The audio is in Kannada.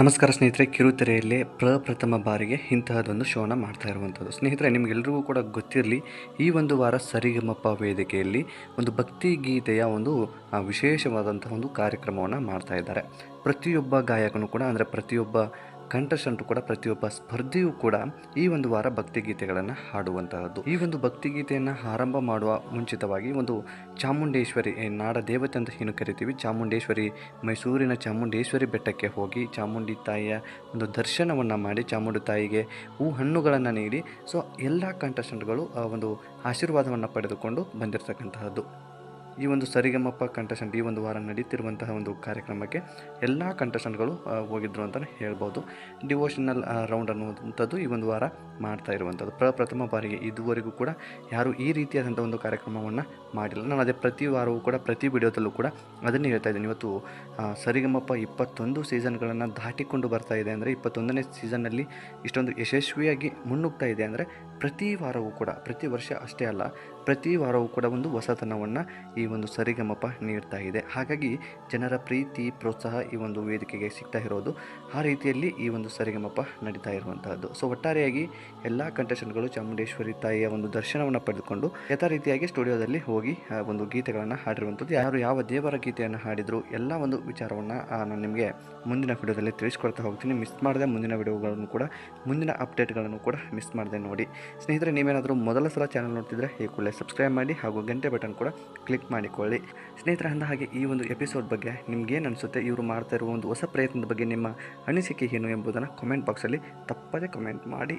ನಮಸ್ಕಾರ ಸ್ನೇಹಿತರೆ ಕಿರುತೆರೆಯಲ್ಲೇ ಪ್ರಪ್ರಥಮ ಬಾರಿಗೆ ಇಂತಹದೊಂದು ಶೋನ ಮಾಡ್ತಾ ಇರುವಂಥದ್ದು. ಸ್ನೇಹಿತರೆ ನಿಮಗೆಲ್ಲರಿಗೂ ಕೂಡ ಗೊತ್ತಿರಲಿ, ಈ ಒಂದು ವಾರ ಸರಿಗಮಪ್ಪ ವೇದಿಕೆಯಲ್ಲಿ ಒಂದು ಭಕ್ತಿ ಗೀತೆಯ ಒಂದು ವಿಶೇಷವಾದಂತಹ ಒಂದು ಕಾರ್ಯಕ್ರಮವನ್ನು ಮಾಡ್ತಾ ಇದ್ದಾರೆ. ಪ್ರತಿಯೊಬ್ಬ ಗಾಯಕನು ಕೂಡ, ಅಂದರೆ ಪ್ರತಿಯೊಬ್ಬ ಕಂಟೆಸ್ಟೆಂಟು ಕೂಡ ಪ್ರತಿಯೊಬ್ಬ ಸ್ಪರ್ಧಿಯೂ ಕೂಡ ಈ ಒಂದು ವಾರ ಭಕ್ತಿಗೀತೆಗಳನ್ನು ಹಾಡುವಂತಹದ್ದು. ಈ ಒಂದು ಭಕ್ತಿಗೀತೆಯನ್ನು ಆರಂಭ ಮಾಡುವ ಮುಂಚಿತವಾಗಿ ಒಂದು ಚಾಮುಂಡೇಶ್ವರಿ ನಾಡ ದೇವತೆ ಅಂತ ಏನು ಕರಿತೀವಿ, ಚಾಮುಂಡೇಶ್ವರಿ, ಮೈಸೂರಿನ ಚಾಮುಂಡೇಶ್ವರಿ ಬೆಟ್ಟಕ್ಕೆ ಹೋಗಿ ಚಾಮುಂಡಿ ತಾಯಿಯ ಒಂದು ದರ್ಶನವನ್ನು ಮಾಡಿ ಚಾಮುಂಡಿ ತಾಯಿಗೆ ಹೂ ಹಣ್ಣುಗಳನ್ನು ನೀಡಿ, ಸೊ ಎಲ್ಲ ಕಂಟೆಸ್ಟೆಂಟ್ಗಳು ಒಂದು ಆಶೀರ್ವಾದವನ್ನು ಪಡೆದುಕೊಂಡು ಬಂದಿರತಕ್ಕಂತಹದ್ದು. ಈ ಒಂದು ಸರಿಗಮಪ್ಪ ಕಂಟೆಸ್ಟೆಂಟ್ ಈ ಒಂದು ವಾರ ನಡೀತಿರುವಂತಹ ಒಂದು ಕಾರ್ಯಕ್ರಮಕ್ಕೆ ಎಲ್ಲ ಕಂಟೆಸ್ಟೆಂಟ್ಗಳು ಹೋಗಿದ್ರು ಅಂತಲೇ ಹೇಳ್ಬೋದು. ಡಿವೋಷನಲ್ ರೌಂಡ್ ಅನ್ನುವಂಥದ್ದು ಈ ಒಂದು ವಾರ ಮಾಡ್ತಾ ಇರುವಂಥದ್ದು. ಪ್ರಪ್ರಥಮ ಬಾರಿಗೆ ಇದುವರೆಗೂ ಕೂಡ ಯಾರು ಈ ರೀತಿಯಾದಂಥ ಒಂದು ಕಾರ್ಯಕ್ರಮವನ್ನು ಮಾಡಿಲ್ಲ. ನಾನು ಅದೇ ಪ್ರತಿ ವಾರವೂ ಕೂಡ, ಪ್ರತಿ ವಿಡಿಯೋದಲ್ಲೂ ಕೂಡ ಅದನ್ನೇ ಹೇಳ್ತಾ ಇದ್ದೀನಿ. ಇವತ್ತು ಸರಿಗಮಪ್ಪ ಇಪ್ಪತ್ತೊಂದು ಸೀಸನ್ಗಳನ್ನು ದಾಟಿಕೊಂಡು ಬರ್ತಾ ಇದೆ ಅಂದರೆ ಇಪ್ಪತ್ತೊಂದನೇ ಸೀಸನ್ನಲ್ಲಿ ಇಷ್ಟೊಂದು ಯಶಸ್ವಿಯಾಗಿ ಮುನ್ನುಗ್ತಾ ಇದೆ ಅಂದರೆ ಪ್ರತಿ ವಾರವೂ ಕೂಡ, ಪ್ರತಿ ವರ್ಷ ಅಷ್ಟೇ ಅಲ್ಲ, ಪ್ರತಿ ವಾರವೂ ಕೂಡ ಒಂದು ಹೊಸತನವನ್ನು ಈ ಒಂದು ಸರಿಗಮಪ ನೀಡ್ತಾ ಇದೆ. ಹಾಗಾಗಿ ಜನರ ಪ್ರೀತಿ, ಪ್ರೋತ್ಸಾಹ ಈ ಒಂದು ವೇದಿಕೆಗೆ ಸಿಗ್ತಾ ಇರೋದು. ಆ ರೀತಿಯಲ್ಲಿ ಈ ಒಂದು ಸರಿಗಮಪ ನಡೀತಾ ಇರುವಂತಹದ್ದು. ಸೊ ಒಟ್ಟಾರೆಯಾಗಿ ಎಲ್ಲ ಕಂಟೆಸ್ಟೆಂಟ್ಗಳು ಚಾಮುಂಡೇಶ್ವರಿ ತಾಯಿಯ ಒಂದು ದರ್ಶನವನ್ನು ಪಡೆದುಕೊಂಡು ಯಥಾ ರೀತಿಯಾಗಿ ಸ್ಟುಡಿಯೋದಲ್ಲಿ ಹೋಗಿ ಒಂದು ಗೀತೆಗಳನ್ನು ಹಾಡಿರುವಂಥದ್ದು ಯಾರು ಯಾವ ದೇವರ ಗೀತೆಯನ್ನು ಹಾಡಿದ್ರು, ಎಲ್ಲ ಒಂದು ವಿಚಾರವನ್ನು ನಾನು ನಿಮಗೆ ಮುಂದಿನ ವಿಡಿಯೋದಲ್ಲಿ ತಿಳಿಸ್ಕೊಳ್ತಾ ಹೋಗ್ತೀನಿ. ಮಿಸ್ ಮಾಡದೆ ಮುಂದಿನ ವಿಡಿಯೋಗಳನ್ನು ಕೂಡ, ಮುಂದಿನ ಅಪ್ಡೇಟ್ಗಳನ್ನು ಕೂಡ ಮಿಸ್ ಮಾಡದೆ ನೋಡಿ. ಸ್ನೇಹಿತರೆ, ನೀವೇನಾದರೂ ಮೊದಲ ಸಲ ಚಾನಲ್ ನೋಡ್ತಿದ್ರೆ ಈ ಕೂಡಲೇ ಸಬ್ಸ್ಕ್ರೈಬ್ ಮಾಡಿ ಹಾಗೂ ಗಂಟೆ ಬಟನ್ ಕೂಡ ಕ್ಲಿಕ್ ಮಾಡಿಕೊಳ್ಳಿ. ಸ್ನೇಹಿತರ, ಅಂದ ಹಾಗೆ ಈ ಒಂದು ಎಪಿಸೋಡ್ ಬಗ್ಗೆ ನಿಮ್ಗೇನು ಅನಿಸುತ್ತೆ ಇವರು ಮಾಡ್ತಾ ಇರುವ ಒಂದು ಹೊಸ ಪ್ರಯತ್ನದ ಬಗ್ಗೆ ನಿಮ್ಮ ಅನಿಸಿಕೆ ಏನು ಎಂಬುದನ್ನು ಕಮೆಂಟ್ ಬಾಕ್ಸಲ್ಲಿ ತಪ್ಪದೇ ಕಮೆಂಟ್ ಮಾಡಿ.